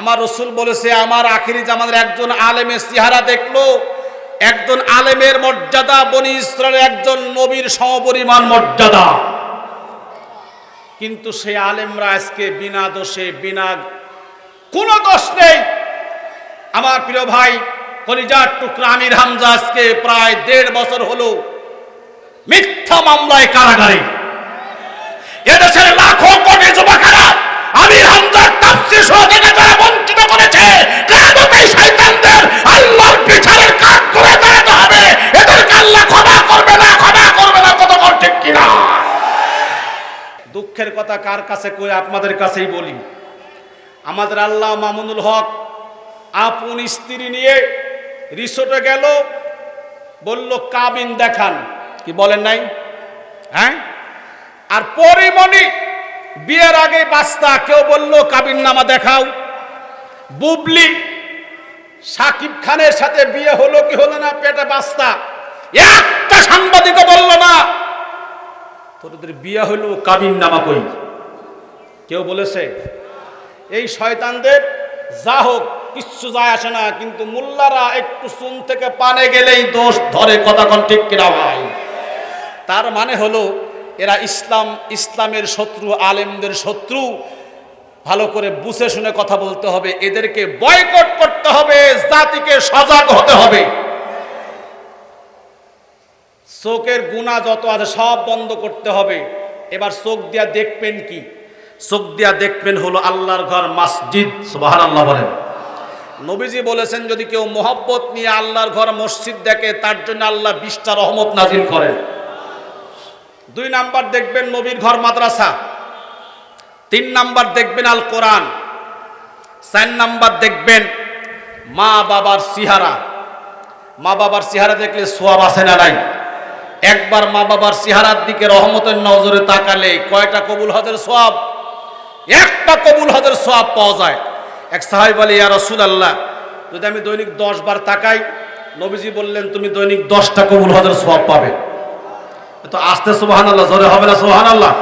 আমার রসুল বলেছে, আমার আখিরি জামানের একজন আলেমের চেহারা দেখল। একজন আলেমের মর্যাদা, বনি ইসরায়েলের একজন নবীর সমপরিমাণ মর্যাদা। কিন্তু সেই আলেমরা আজকে বিনা দোষে, বিনা কোনো দোষ নেই। আমার প্রিয় ভাই, কলিজার টুকরা আমির হামজা আজকে প্রায় দেড় বছর হলো মিথ্যা মামলায় কারাগারে। এদেশের লাখো কোটি যুবকেরা আমির হামজার সহ আল্লাহর কাজ করে দাঁড়াতে হবে। এদেরকে আল্লাহ ক্ষমা করবে না, ক্ষমা করবে না কত ঠিক কিনা? দুঃখের কথা কার কাছে কই আপনাদের কাছেই বলি। আমাদের আল্লাহ মামুনুল হক আপন স্ত্রী নিয়ে রিসোর্টে গেল, বলল, কাবিন দেখান। কি বলেন নাই? হ্যাঁ? আর পরিমণি বিয়ের আগে বাস্তা, কেউ বলল, কাবিন নামা দেখাও। বুবলি সাকিব খানের সাথে বিয়ে হলো কি হলো না পেটে বাস্তা? একটা সাংবাদিক বলল না। তোদের বিয়ে হলো কাবিন নামা কই? কেউ বলেছে? এই শয়তানদের যা হোক, কিচ্ছু যায় আসে না, কিন্তু মোল্লারা একটু চুন থেকে পানে গেলেই দোষ ধরে কথা কোন ঠিক কিনা ভাই? তার মানে হলো, এরা ইসলাম, ইসলামের শত্রু, আলেমদের শত্রু ভালো করে বুঝে শুনে কথা বলতে হবে, এদেরকে বয়কট করতে হবে, জাতিকে সজাগ হতে হবে। চোখের গুণা যত আছে সব বন্ধ করতে হবে। এবার চোখ দিয়া দেখবেন কি? চোখ দিয়া দেখবেন হলো আল্লাহর ঘর মসজিদ সুবাহান বলেন। নবীজি বলেছেন, যদি কেউ মোহব্বত নিয়ে আল্লাহর ঘর মসজিদ দেখে, তার জন্য আল্লাহ বিশটা রহমত নাজিল করেন। দুই নাম্বার দেখবেন নবীর ঘর মাদ্রাসা। তিন নাম্বার দেখবেন আল কোরআন, চার নাম্বার দেখবেন মা বাবার সিহারা। মা বাবার চেহারা দেখলে সোয়াব আছে না নাই? একবার মা বাবার চেহারার দিকে রহমতের নজরে তাকালে কয়টা কবুল হজের সোয়াব? একটা কবুল হজের সোয়াব পাওয়া যায়। এক সাহাবি বলে, ইয়া রসুল আল্লাহ যদি আমি দৈনিক দশ বার তাকাই, নবীজি বললেন, তুমি দৈনিক দশটা কবুল হজের সোয়াব পাবে। তো আস্তে সুবাহান আল্লাহ জোরে হবে না সুবাহান আল্লাহ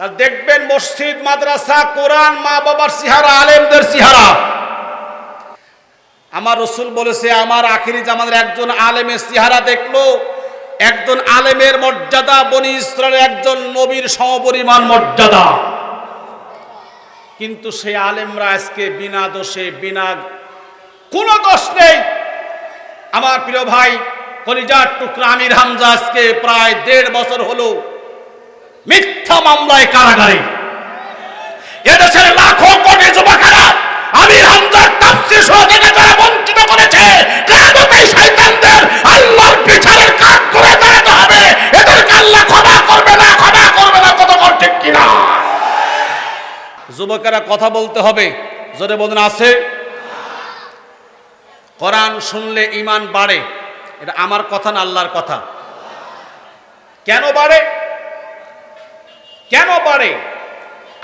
তা দেখবেন মসজিদ, মাদ্রাসা, কোরআন, মা বাবার সিহারা, আলেমদের সিহারা। আমার রসুল বলেছে, আমার আখিরি জামানের একজন আলেমের সিহারা দেখল, একজন আলেমের মর্যাদা, বনি ইসরায়েলের একজন নবীর সমপরিমাণ মর্যাদা। কিন্তু সেই আলেমরা আজকে বিনা দোষে, বিনা কোনো দোষ নেই। আমার প্রিয় ভাই, কলিজার টুকরা আমির হামজা আজকে প্রায় দেড় বছর হলো মিথ্যা মামলায় কারাগারে। এদেশের লাখো কোটি যুবকেরা আমির হামজার তাফসীর সহ থেকে যারা বঞ্চিত করেছে। কিয়ামতেই শয়তানদের আল্লাহর বিচারের কাজ করে দাঁড়াতে হবে। এদেরকে আল্লাহ ক্ষমা করবে না, ক্ষমা করবে না কত ঠিক কিনা? যুবকেরা কথা বলতে হবে। জোরে বলুন, আছে? কোরআন শুনলে ইমান বাড়ে। এটা আমার কথা না আল্লাহর কথা? কেন বাড়ে? কেন বাড়ে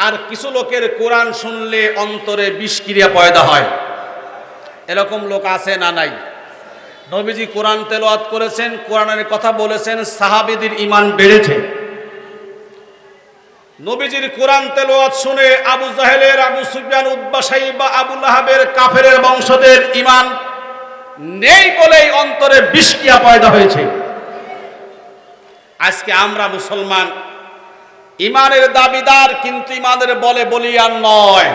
আর কিছু লোকের কোরআন শুনলে অন্তরে বিষক্রিয়া পয়দা হয়। এরকম লোক আছে না নাই? নবীজি কোরআন তেলাওয়াত করেছেন, কোরআনের কথা বলেছেন, সাহাবিদের ইমান বেড়েছে। নবীজির কোরআন তেলাওয়াত শুনে আবু জাহেলের, আবু সুফিয়ান উদ্বাসাই বা আবু লাহাবের কাফের বংশদের ইমান নেই বলেই অন্তরে বিষক্রিয়া পয়দা হয়েছে। আজকে আমরা মুসলমান ইমানের দাবিদার কিন্তু ইমানের বলে বলিয়ান নয়।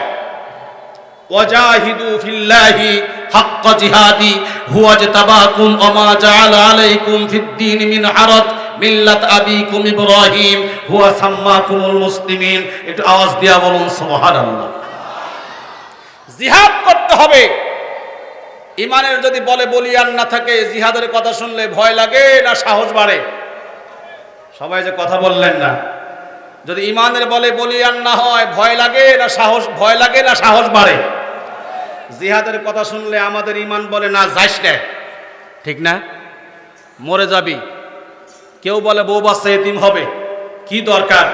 ফিল্লাহি হাক্ক জিহাদি, হুয়া আলাইকুম হুয়া মুসলিমিন। আওয়াজ দিয়া বলুন জিহাদ করতে হবে। ইমানের যদি বলে বলিয়ান না থাকে, জিহাদের কথা শুনলে ভয় লাগে না সাহস বাড়ে। সবাই যে কথা বললেন না। যদি ইমানের বলে বলিয়ান না হয়, ভয় লাগে না সাহস, ভয় লাগে না সাহস বাড়ে? জিহাদের কথা শুনলে আমাদের ইমান বলে, না, যাইস ঠিক না? মরে যাবি। কেউ বলে, বউ বাচ্চা এতিম হবে। কি দরকার?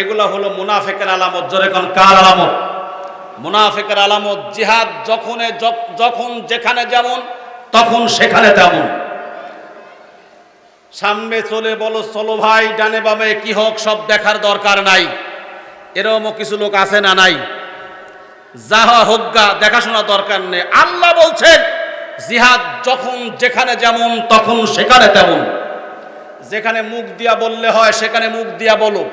এগুলো হলো মুনাফেকের আলামত। জোরে কোন, কার আলামত? মুনাফেকের আলামত জিহাদ যখন যখন যেখানে যেমন, তখন সেখানে তেমন। সামনে চলে বলো, চলো ভাই, ডানে বামে কি হোক, সব দেখার দরকার নাই। এরকমও কিছু লোক আছে না নাই? যাহা হোগা দেখাশোনা দরকার নেই। আল্লাহ বলছেন জিহাদ যখন যেখানে যেমন, তখন সেখানে তেমন। যেখানে মুখ দিয়া বললে হয়, সেখানে মুখ দিয়া বলো।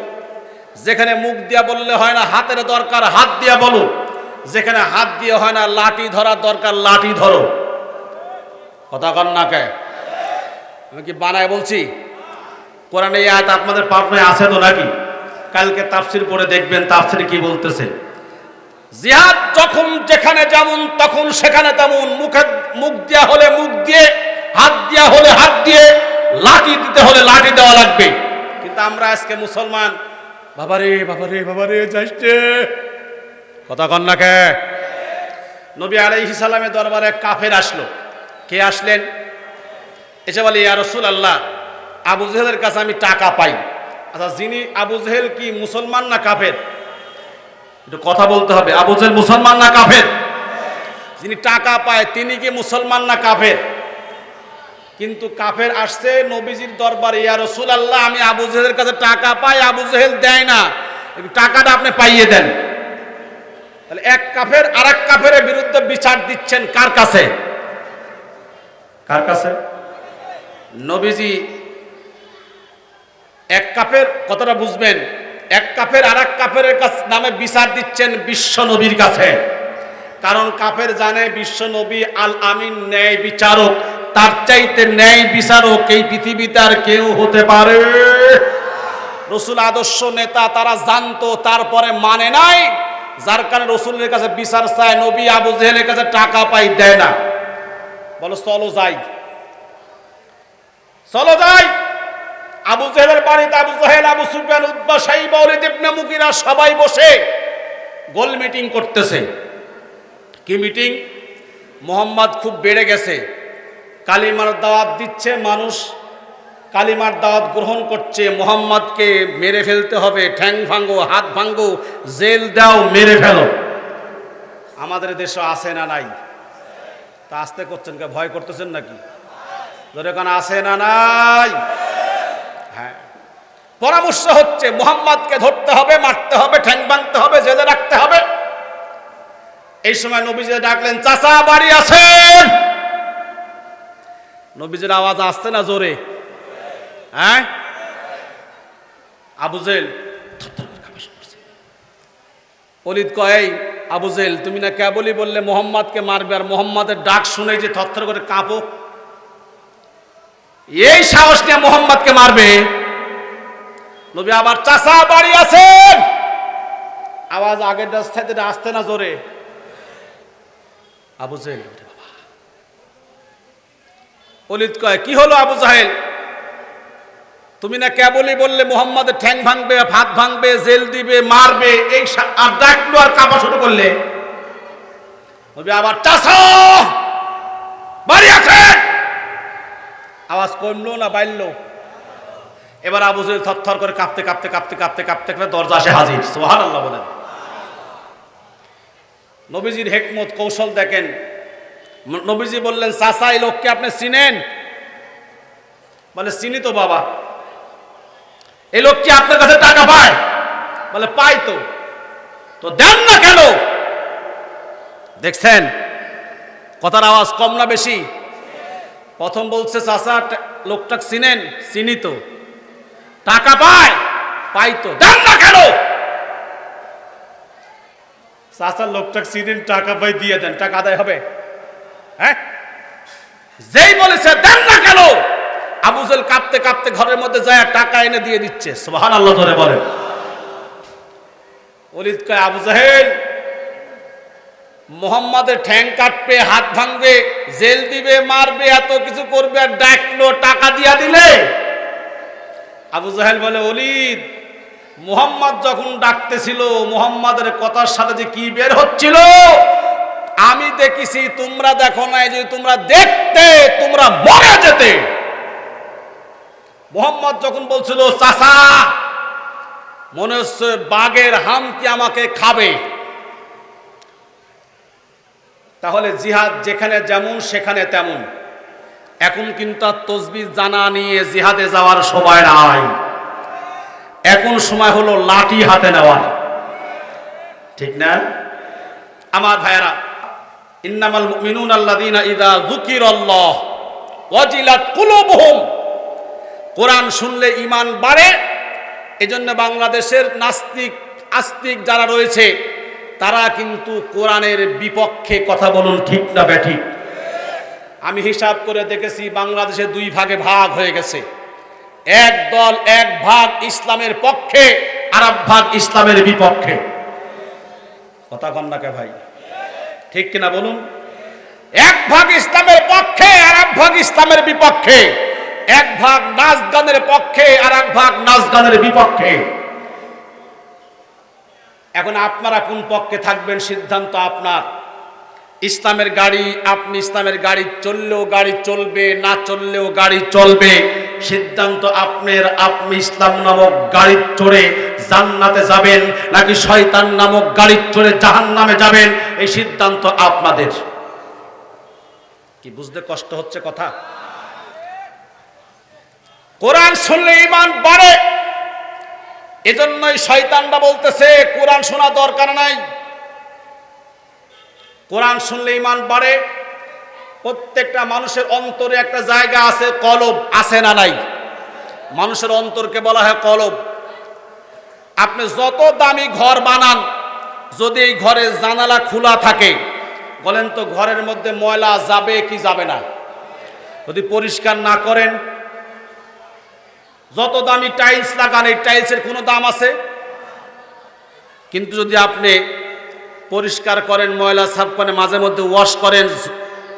যেখানে মুখ দিয়া বললে হয় না, হাতের দরকার, হাত দিয়া বলো। যেখানে হাত দিয়ে হয় না, লাঠি ধরার দরকার, লাঠি ধরো। কথা কন না কে? আমি কি বানায় বলছি? কোরআনে আয়াত আপনাদের পাটনায় আছে তো নাকি? কালকে তাফসির পড়ে দেখবেন তাফসির কি বলতেছে। জিহাদ যখন যেখানে যেমন, তখন সেখানে তেমন। মুখে মুখ দেওয়া হলে মুখ দিয়ে, হাত দেওয়া হলে হাত দিয়ে, লাঠি দিতে হলে লাঠি দেওয়া লাগবে। কিন্তু আমরা আজকে মুসলমান, বাবারে বাবারে বাবারে যাইছে কথা কন না কে? নবী আলাইহিস সালামের দরবারে কাফের আসলো। কে আসলেন? এসে বলে, ইয়া রসুল আল্লাহ আবু জেহেলের কাছে আমি টাকা পাই। আচ্ছা যিনি আবু জেহেল কি মুসলমান না কাফের? একটু কথা বলতে হবে, আবু জেহেল মুসলমান না কাফের? যিনি টাকা পায়, তিনি কি মুসলমান না কাফের? কিন্তু কাফের আসছে নবীজির দরবারে, ইয়া রসুল আল্লাহ আমি আবু জেহেলের কাছে টাকা পাই, আবু জেহেল দেয় না। টাকাটা আপনি পাইয়ে দেন। তাহলে এক কাফের আর এক কাফের বিরুদ্ধে বিচার দিচ্ছেন কার কাছে? কার কাছে? নবীজি এক কাফের কতটা বুঝবেন, এক কাফের আর এক কাছে নামে বিচার দিচ্ছেন বিশ্ব নবীর কাছে। কারণ কাফের জানে বিশ্ব নবী আল আমিন ন্যায় বিচারক, তার চাইতে ন্যায় বিচারক এই পৃথিবীতে আর কেউ হতে পারে। রসুল আদর্শ নেতা তারা জানতো, তারপরে মানে নাই, যার কারণে রসুলের কাছে বিচার চায়, নবী আবু জেহেলের কাছে টাকা পাই দেয় না। বলো, চলো যাই। চলো যাই। আবু জেহেলের বাড়িতে আবু জহেল, আবু সুফিয়ান উদ্বা ওলিদ ইবনে সবাই বসে গোল মিটিং করতেছে। কি মিটিং? মোহাম্মদ খুব বেড়ে গেছে। কালিমার দাওয়াত দিচ্ছে মানুষ, কালিমার দাওয়াত গ্রহণ করছে। মোহাম্মদকে মেরে ফেলতে হবে, ঠ্যাং ভাঙ্গো হাত ভাঙ্গো জেল দাও, মেরে ফেলো। আমাদের দেশে আসে না নাই? তা আসতে করছেন কে? ভয় করতেছেন নাকি? কারণ আসে না নাই? হ্যাঁ। পরামর্শ হচ্ছে, মোহাম্মদকে ধরতে হবে, মারতে হবে, ঠ্যাং ভাঙতে হবে, জেলে রাখতে হবে। এই সময় নবীজি ডাকলেন, চাচা, বাড়ি আছেন? নবীজির আওয়াজ আসছে না জোরে? হ্যাঁ? আবুজেল অলিদ কয় আবুজেল তুমি না কেবলই বললে মোহাম্মদকে মারবে, আর মোহাম্মদের ডাক শুনে যে থরথর করে কাঁপো? এই সাহস নিয়ে মোহাম্মদকে মারবে। নবী আবার চাষা বাড়ি আছেন। আওয়াজ আগের রাস্তাতে আসতে না জোরে। আবু জেহেল বাবা। কয়, কি হলো আবু জাহেল? তুমি না কেবলই বললে মোহাম্মদের ঠ্যাং ভাঙবে, ভাত ভাঙবে, জেল দিবে, মারবে, এই আর ডাকলো আর কাপা শুরু করলে? নবী আবার চাষা বাড়ি আছেন আওয়াজ কমলো না বাড়লো? এবার আবু জেহেল থরথর করে কাঁপতে কাঁপতে কাঁপতে কাঁপতে কাঁপতে কাঁপতে দরজা আসে হাজির। সোহান আল্লাহ বলেন। নবীজির হেকমত, কৌশল দেখেন। নবীজি বললেন, চাচা, এই লোককে আপনি চিনেন? বলে, চিনি তো বাবা। এই লোক কি আপনার কাছে টাকা পায়? বলে, পাই তো। তো দেন না কেন? দেখছেন? কথার আওয়াজ কম না বেশি? প্রথম বলছে, চাচা লোকটা চিনেন? চিনি তো। টাকা পায়? পাই তো। দেন না কেন? চাচার লোকটা চিনেন, টাকা পাই, দিয়ে দেন। টাকা আদায় হবে? হ্যাঁ? যেই বলেছে, দেন না কেন? আবুজেল কাঁপতে কাঁপতে ঘরের মধ্যে যায়, টাকা এনে দিয়ে দিচ্ছে। সোহান আল্লাহ ধরে বলে অলিদ কয়, আবু জাহেল মোহাম্মদের ঠ্যাং কাটবে, হাত ভাঙবে, জেল দিবে, মারবে, এত কিছু করবে আর ডাকলো, টাকা দিয়া দিলে। আবু জাহেল বলে, অলিদ, মোহাম্মদ যখন ডাকতেছিল, মোহাম্মদের কথার সাথে যে কি বের হচ্ছিল? আমি দেখেছি তোমরা দেখো নাই যে তোমরা দেখতে, তোমরা মরে যেতে। মোহাম্মদ যখন বলছিল, চাচা, মনে হচ্ছে বাঘের হামকি আমাকে খাবে? তাহলে জিহাদ যেখানে যেমন, সেখানে তেমন। এখন কিন্তু আর তসবি জানা নিয়ে জিহাদে যাওয়ার সময় নাই। এখন সময় হলো লাঠি হাতে নেওয়ার ঠিক না? আমার ভাইয়েরা, ইন্নামাল মুমিনুন আল্লাযীনা ইযা যুকিরাল্লাহ ওয়াজিলাত কুলুবুহুম। কোরআন শুনলে ঈমান বাড়ে, এজন্য বাংলাদেশের নাস্তিক, আস্তিক যারা রয়েছে তারা কিন্তু কোরআনের বিপক্ষে কথা বলুন ঠিক না ব্যাঠিক। আমি হিসাব করে দেখেছি বাংলাদেশে দুই ভাগে ভাগ হয়ে গেছে। এক দল এক ভাগ ইসলামের পক্ষে, আর এক ভাগ ইসলামের বিপক্ষে। কথা কন না কে ভাই। ঠিক কিনা বলুন? এক ভাগ ইসলামের পক্ষে, আর এক ভাগ ইসলামের বিপক্ষে। এক ভাগ নাচ গানের পক্ষে, আর এক ভাগ নাচ গানের বিপক্ষে। এখন আপনারা কোন পক্ষে থাকবেন সিদ্ধান্ত আপনার? ইসলামের গাড়ি, আপনি ইসলামের গাড়ি চললেও গাড়ি চলবে, না চললেও গাড়ি চলবে। সিদ্ধান্ত আপনার, আপনি ইসলাম নামক গাড়ি চড়ে জান্নাতে যাবেন, নাকি শয়তান নামক গাড়ি চড়ে জাহান নামে যাবেন? এই সিদ্ধান্ত আপনাদের। কি বুঝতে কষ্ট হচ্ছে কথা? কোরআন শুনলে ইমান বাড়ে। এজন্যই শয়তানরা বলতেছে, কোরআন শোনা দরকার নাই। কোরআন শুনলে ইমান বাড়ে। প্রত্যেকটা মানুষের অন্তরে একটা জায়গা আছে, কলব। আছে না নাই? মানুষের অন্তরকে বলা হয় কলব। আপনি যত দামি ঘর বানান, যদি এই ঘরে জানালা খোলা থাকে, বলেন তো ঘরের মধ্যে ময়লা যাবে কি যাবে না? যদি পরিষ্কার না করেন যত দামি টাইলস লাগান, এই টাইলসের কোনো দাম আছে? কিন্তু যদি আপনি পরিষ্কার করেন, ময়লা সাফ করেন, মাঝে মধ্যে ওয়াশ করেন,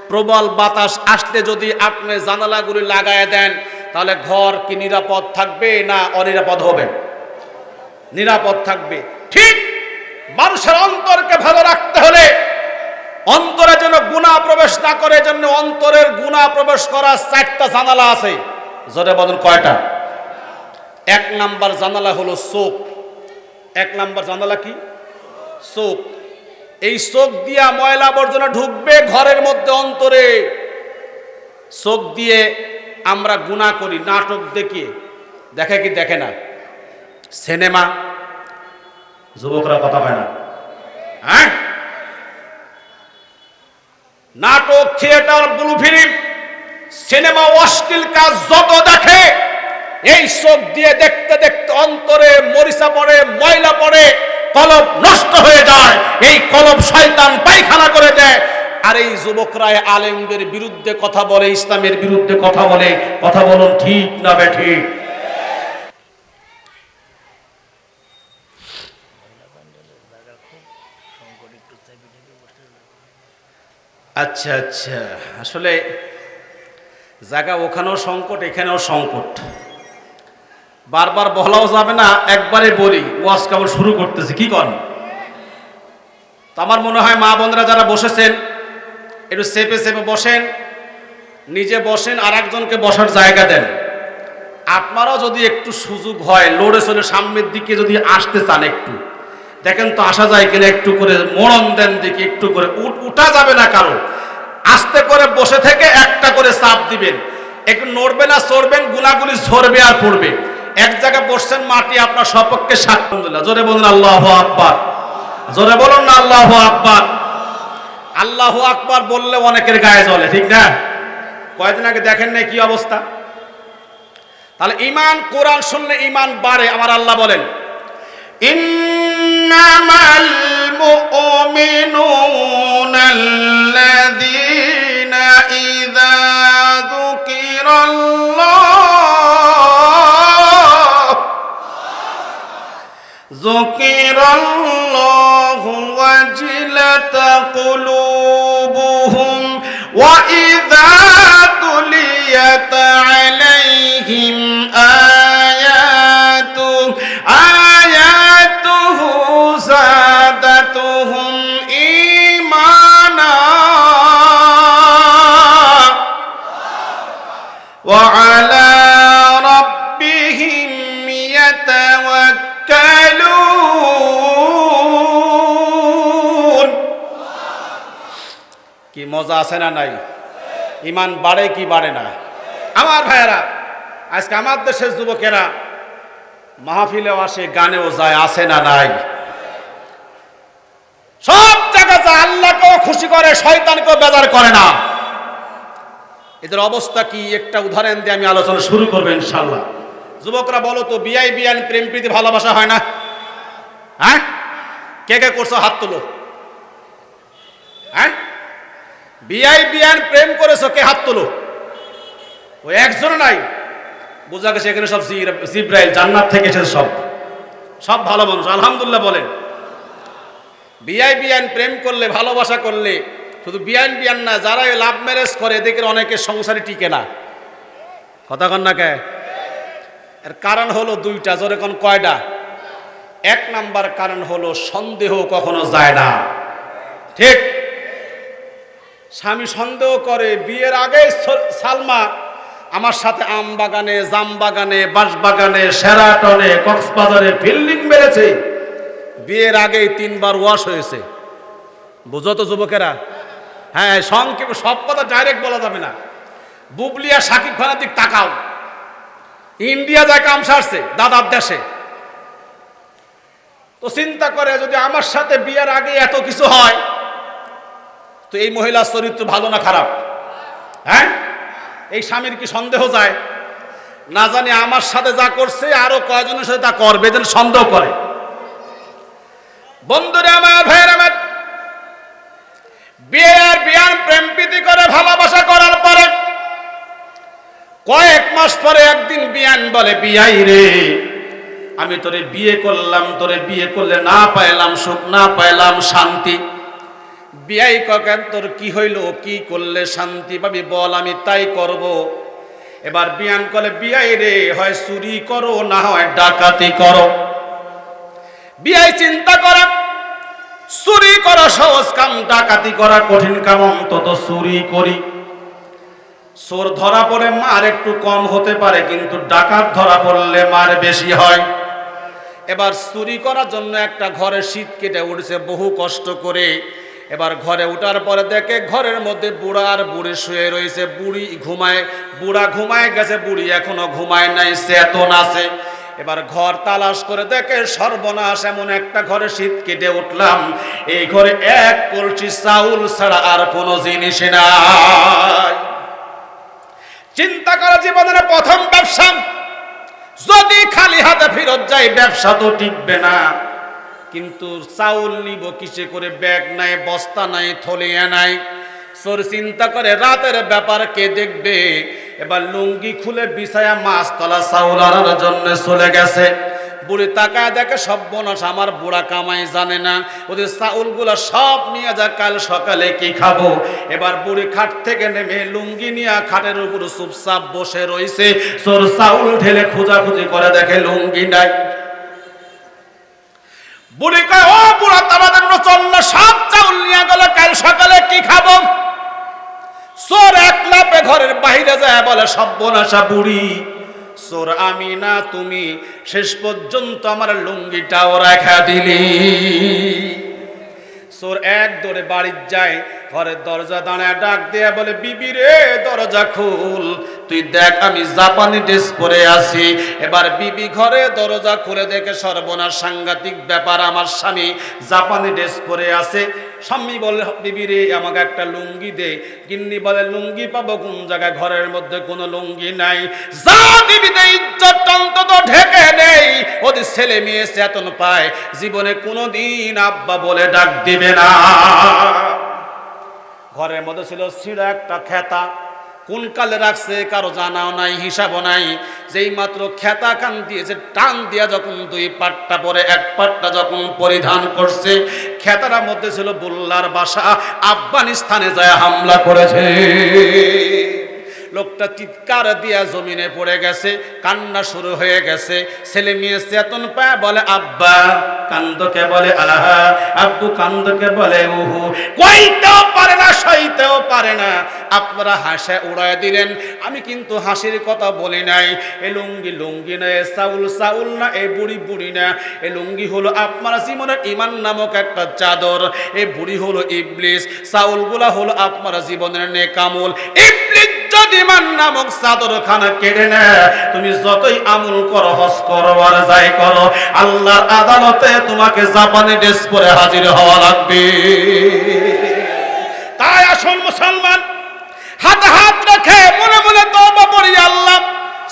প্রবল বাতাস আসলে যদি আপনি জানালাগুলি লাগায় দেন, তাহলে ঘর কি নিরাপদ থাকবে না অনিরাপদ হবে? নিরাপদ থাকবে। ঠিক মানুষের অন্তরকে ভালো রাখতে হলে অন্তরে যেন গুণা প্রবেশ না করে জন্য অন্তরের গুণা প্রবেশ করার চারটা জানালা আছে। জোরে বদল কয়টা? এক নাম্বার জানালা হলো চোখ এক নাম্বার জানালা কি? চোখ এই চোখ দিয়া ময়লা আবর্জনা ঢুকবে ঘরের মধ্যে অন্তরে। চোখ দিয়ে আমরা গুণা করি নাটক দেখিয়ে দেখে কি দেখে না? সিনেমা। যুবকরা কথা হয় না। হ্যাঁ? নাটক থিয়েটার ব্লু ফিল্ম সিনেমা অশ্লীল কাজ যত দেখে এই চোখ দিয়ে দেখতে দেখতে অন্তরে মরিচা পড়ে, ময়লা পড়ে, কলব নষ্ট হয়ে যায়। এই কলব শয়তান পায়খানা করে দেয়। আর এই যুবকরা আলেমদের বিরুদ্ধে কথা বলে, ইসলামের বিরুদ্ধে কথা বলে। কথা বলুন ঠিক না বে ঠিক আচ্ছা আচ্ছা। আসলে জায়গা ওখানেও সংকট, এখানেও সংকট। বারবার বলাও যাবে না, একবারে বলি, ওয়াজ কেবল শুরু করতেছি, কি করেন আমার মনে হয় মা বোনরা যারা বসেছেন, একটু সেপে সেপে বসেন, নিজে বসেন আর একজনকে বসার জায়গা দেন। আপনারাও যদি একটু সুযোগ হয়, লড়ে চলে সামনের দিকে যদি আসতে চান একটু। দেখেন তো আসা যায় কিনা, একটু করে মরণ দেন দিকে একটু করে উঠা যাবে না কারও। আস্তে করে বসে থেকে একটা করে চাপ দিবেন। একটু নড়বে না, চড়বেন, গুলাগুলি ঝরবে আর পড়বে। এক জায়গায় বসছেন, মাটি আপনার সপক্ষে সাক্ষান্দুল্লাহ জোরে বলুন, আল্লাহ আকবার জোরে বলুন না, আল্লাহ আকবার আল্লাহ আকবার বললে অনেকের গায়ে জ্বলে, ঠিক না? কয়েকদিন আগে দেখেন না কি অবস্থা? তাহলে ইমান কোরআন শুনলে ইমান বাড়ে, আমার আল্লাহ বলেন। ইন্নামাল মুমিনুনা আল্লাযীনা ওয়াজিলাত মজা আছে না নাই? ইমান বাড়ে কি বাড়ে না? আমার ভাইয়েরা, আজকে আমার দেশের যুবকেরা মাহফিলেও আসে, গানেও যায় আসে না নাই? সব জায়গা যায় করে, শয়তানকেও বেজার করে না। এদের অবস্থা কি? একটা উদাহরণ দিয়ে আমি আলোচনা শুরু করব ইনশাল্লাহ যুবকরা বলো তো বিআই বিয়ান প্রেম প্রীতি, ভালোবাসা হয় না? হ্যাঁ? কে কে করছ হাত তুলো? হ্যাঁ? বিআই বিয়ান প্রেম করেছ, কে হাত তোলো? ওই একজন নাই। বোঝা গেছে এখানে সব জিব্রাইল, জান্নাত থেকে এসেছে সব। সব ভালো মানুষ, আলহামদুলিল্লাহ বলেন। বিআই বিয়ান প্রেম করলে, ভালোবাসা করলে, শুধু বিয়ান বিয়ান না, যারা লাভ ম্যারেজ করে এদিকে অনেকের সংসারে টিকে না। কথা কন না কে? এর কারণ হলো দুইটা, জোরে কোন কয়টা? এক নাম্বার কারণ হলো সন্দেহ কখনো যায় না। ঠিক? স্বামী সন্দেহ করে বিয়ের আগে সালমা আমার সাথে আম বাগানে, জাম বাগানে, বাঁশ বাগানে সেরাটনে কক্সবাজারে ফিল্ডিং মেরেছে। বিয়ের আগেই তিনবার ওয়াশ হয়েছে। বুঝো তো যুবকেরা। হ্যাঁ সংক্ষেপে, সব কথা ডাইরেক্ট বলা যাবে না। বুবলিয়া সাকিব খানের দিক তাকাও। ইন্ডিয়া যায় কাম সারছে, দাদার দেশে। তো চিন্তা করে, যদি আমার সাথে বিয়ের আগে এত কিছু হয় তো এই মহিলার চরিত্র ভালো না খারাপ? হ্যাঁ? এই স্বামীর কি সন্দেহ যায়? না জানি আমার সাথে যা করছে, আরও কয়জনের সাথে তা করবে যেন সন্দেহ করে। বন্ধুরে আমার, ভাইয়ের আমার, বিয়ের বিয়ান প্রেম প্রীতি করে ভালোবাসা করার পরে কয়েক মাস পরে একদিন বিয়ান বলে, বিয়াই রে, আমি তোরে বিয়ে করলাম, তোরে বিয়ে করলে না পাইলাম সুখ, না পাইলাম শান্তি। বিয়াই ককেন, তোর কি হইল? কি করলে শান্তি পাবি? বল, আমি তাই করব। এবার বিয়ান করলে বিয়াই রে, হয় চুরি করো, না হয় ডাকাতি করো। বিয়াই চিন্তা করা, চুরি করা সহজ কাম, ডাকাতি করা কঠিন কাম, অন্তত চুরি করি। চোর ধরা পড়ে, মার একটু কম হতে পারে, কিন্তু ডাকাত ধরা পড়লে মার বেশি হয়। এবার চুরি করার জন্য একটা ঘরে শীত কেটে উঠছে, বহু কষ্ট করে। এবার ঘরে উঠার পরে দেখে ঘরের মধ্যে বুড়া আর বুড়ি শুয়ে রয়েছে। বুড়ি ঘুমায়, বুড়া ঘুমায় গেছে, বুড়ি এখনও ঘুমায় নাই চেতন আছে এবার ঘর তালাশ করে দেখে সর্বনাশ এমন একটা ঘরে শীত কেটে উঠলাম। এই ঘরে এক কলসি চাউল ছাড়া আর কোনো জিনিস নাই। চিন্তা করা জীবনের প্রথম ব্যবসা। যদি খালি হাতে ফেরত যায়, ব্যবসা তো টিকবে না। কিন্তু চাউল নিব কিসে করে? ব্যাগ নাই, বস্তা নাই, থলিয়া নাই। চোর চিন্তা করে, রাতের ব্যাপার কে দেখবে? এবার লুঙ্গি খুলে বিছায়া মাছ তলা চাউল আনার জন্য চলে গেছে। বুড়ি তাকায় দেখে সব বোনাস আমার বুড়া কামাই জানে না। ওদের চাউলগুলো সব নিয়ে যা, কাল সকালে কি খাব? এবার বুড়ি খাট থেকে নেমে লুঙ্গি নিয়ে খাটের উপর চুপচাপ বসে রয়েছে চোর চাউল ঢেলে খোঁজাখুঁজি করে দেখে লুঙ্গি নাই। বুড়ি কয়, ও বুড়া তোমাদের চল সব চাউল নিয়ে গেল কাল সকালে কি খাব? চোর এক লাপে ঘরের বাহিরে যায়, বলে, সব্যনাশা বুড়ি, চোর আমি না, তুমি শেষ পর্যন্ত আমার লুঙ্গিটাও রেখা দিলি। চোর এক দৌড়ে বাড়ির যায়, ঘরের দরজা দাঁড়ায় ডাক দেয়া বলে, বিবি রে, দরজা খুল। তুই দেখ, আমি জাপানি ড্রেস পরে আছি। এবার বিবি ঘরে দরজা খুলে দেখে সর্বনাশ সাংঘাতিক ব্যাপার। আমার স্বামী জাপানি ড্রেস পরে আছে। স্বামী বলে, বিবি রে, আমাকে একটা লুঙ্গি দে। গিন্নি বলে, লুঙ্গি পাবো কোন জায়গায়? ঘরের মধ্যে কোনো লুঙ্গি নাই। যা দিবিতে ইজ্জত অন্তত ঢেকে নেই ওদের ছেলে মেয়ে চেতন পায়। জীবনে কোনোদিন আব্বা বলে ডাক দিবে না। ঘরের মধ্যে ছিল ছিঁড়া একটা খেতা কোন কালে রাখছে, কারও জানাও নাই, হিসাবও নাই। যেই মাত্র খেতা কান দিয়েছে, টান দিয়া যখন দুই পাটটা পরে, এক পাটটা যখন পরিধান করছে, খেতার মধ্যে ছিল বুল্লার বাসা, আফগানিস্তানে যায় হামলা করেছে। লোকটা চিৎকার দিয়া জমিনে পড়ে গেছে, কান্না শুরু হয়ে গেছে। ছেলে মেয়ে চেতন পায়, বলে, আব্বা, কান্দকে বলে আহা আব্বু কান্দকে বলে, উহু, কইতেও পারে না, সইতেও পারে না। আপনারা হাসে উড়ায় দিলেন। আমি কিন্তু হাসির কথা বলি নাই। এ লুঙ্গি লুঙ্গি না, এ চাউল চাউল না, এ বুড়ি বুড়ি না। এ লুঙ্গি হলো আপনার জীবনের ইমান নামক একটা চাদর। এ বুড়ি হলো ইবলিস। চাউলগুলা হলো আপনার জীবনের নেকামল। ইবলিস যদি ইমান নামক চাদর খানা কেড়ে নেয় তুমি যতই আমল করো হস করো আর যাই করো, আল্লাহর আদালতে তোমাকে জাপানি ড্রেস পরে হাজির হওয়া লাগবে। তাই আসল মুসলমান, হাতে হাত রেখে মনে মনে তওবা করি, আল্লাহ,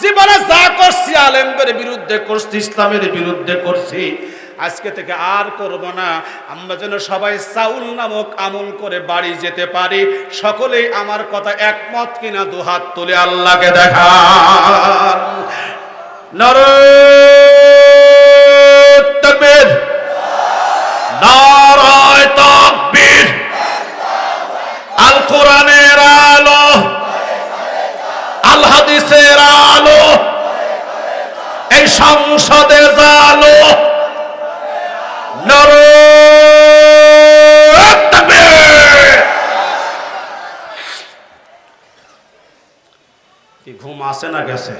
জীবনে যা করছি, আলেমদের বিরুদ্ধে করছি, ইসলামের বিরুদ্ধে করছি। আজকে থেকে আর করব না। আমরা যেন সবাই সাউল নামক আমল করে বাড়ি যেতে পারি। সকলেই আমার কথা একমত কিনা দুহাত তুলে আল্লাহকে তাকবীর। আল আলো আল। হাদিসের আলো। এই সংসদে জালো কি ঘুম আসে না গেছে?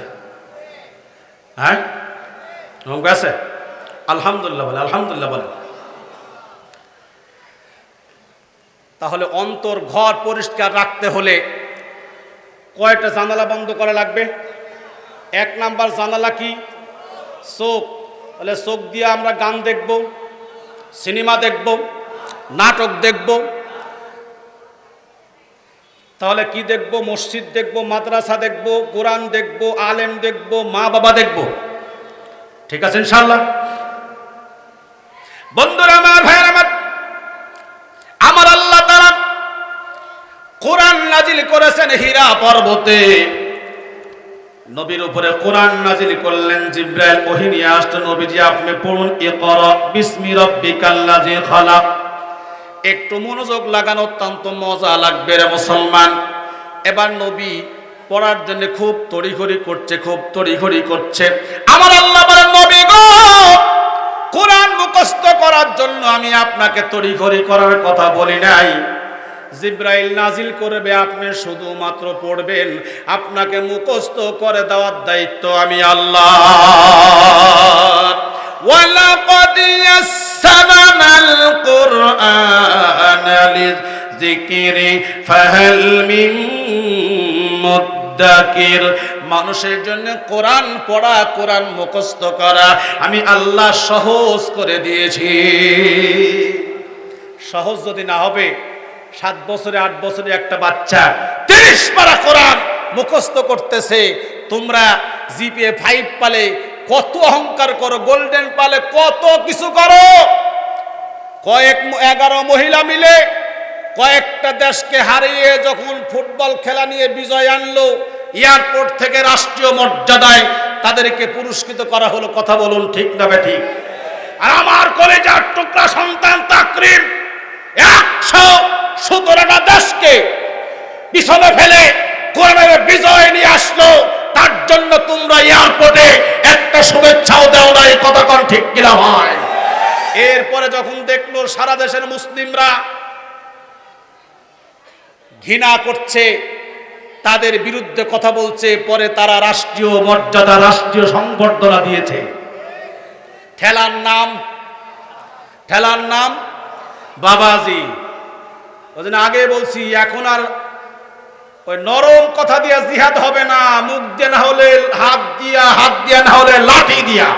হ্যাঁ? ঘুম গেছে? আলহামদুলিল্লাহ বলে আলহামদুলিল্লাহ বলে। তাহলে অন্তর ঘর পরিষ্কার রাখতে হলে কয়টা জানালা বন্ধ করা লাগবে? এক নাম্বার জানালা কি? চোখ। তাহলে চোখ দিয়ে আমরা গান দেখব। সিনেমা দেখব, নাটক দেখব। তাহলে কি দেখব? মসজিদ দেখব, মাদ্রাসা দেখব, কোরআন দেখব, আলেম দেখব মা বাবা দেখব। ঠিক আছে ইনশাল্লাহ বন্ধুরা আমার, ভাইয়ের আমার আমার আল্লাহ তারা কোরআন নাজিল করেছেন হীরা পর্বতে। নবীর উপরে কোরআন নাজিল করলেন জিব্রাইল, ওহী নিয়ে আসতো নবীজি, আপনি পড়ুন, ইকরা বিসমি রাব্বিকাল্লাযী খালাক। একটু মনোযোগ লাগানো অত্যন্ত মজা লাগবে রে মুসলমান। এবার নবী পড়ার জন্য খুব তড়িঘড়ি করছে, খুব তড়িঘড়ি করছে। আমার আল্লাহ বলেন, নবী গো, কোরআন মুখস্থ করার জন্য আমি আপনাকে তড়িঘড়ি করার কথা বলি নাই। জিব্রাইল নাজিল করবে আপনি শুধুমাত্র পড়বেন আপনাকে মুখস্থ করে দেওয়ার দায়িত্ব আমি আল্লাহ ولقد يسرنا القرآن للذكر فهل من মুদ্দাকির মানুষের জন্য কোরআন পড়া কোরআন মুখস্থ করা আমি আল্লাহ সহজ করে দিয়েছি সহজ যদি না হবে সাত বছরে, আট বছরে একটা বাচ্চা তিরিশ পারা কোরআন মুখস্থ করতেছে। তোমরা জিপিএ ফাইভ পালে কত অহংকার করো, গোল্ডেন পালে কত কিছু করো। কয়েক এগারো মহিলা মিলে কয়েকটা দেশকে হারিয়ে যখন ফুটবল খেলা নিয়ে বিজয় আনলো, এয়ারপোর্ট থেকে রাষ্ট্রীয় মর্যাদায় তাদেরকে পুরস্কৃত করা হলো। কথা বলুন ঠিক না ঠিক আর আমার কলেজার টুকরা সন্তান তাকরিম একশো সতেরোটা দেশকে পিছনে ফেলে কোরআনের বিজয় নিয়ে আসলো, তার জন্য তোমরা এয়ারপোর্টে একটা শুভেচ্ছাও দেও না, এই কথা ঠিক কিনা হয় এরপরে যখন দেখল সারা দেশের মুসলিমরা ঘৃণা করছে, তাদের বিরুদ্ধে কথা বলছে, পরে তারা রাষ্ট্রীয় মর্যাদা, রাষ্ট্রীয় সংবর্ধনা দিয়েছে। ঠেলার নাম ঠেলার নাম বাবাজি। ওই জন্য আগে বলছি, এখন আর ওই নরম কথা দিয়া জিহাদ হবে না, মুখ দিয়ে না হলে হাত দিয়া হাত দিয়া না হলে লাঠি দিয়া।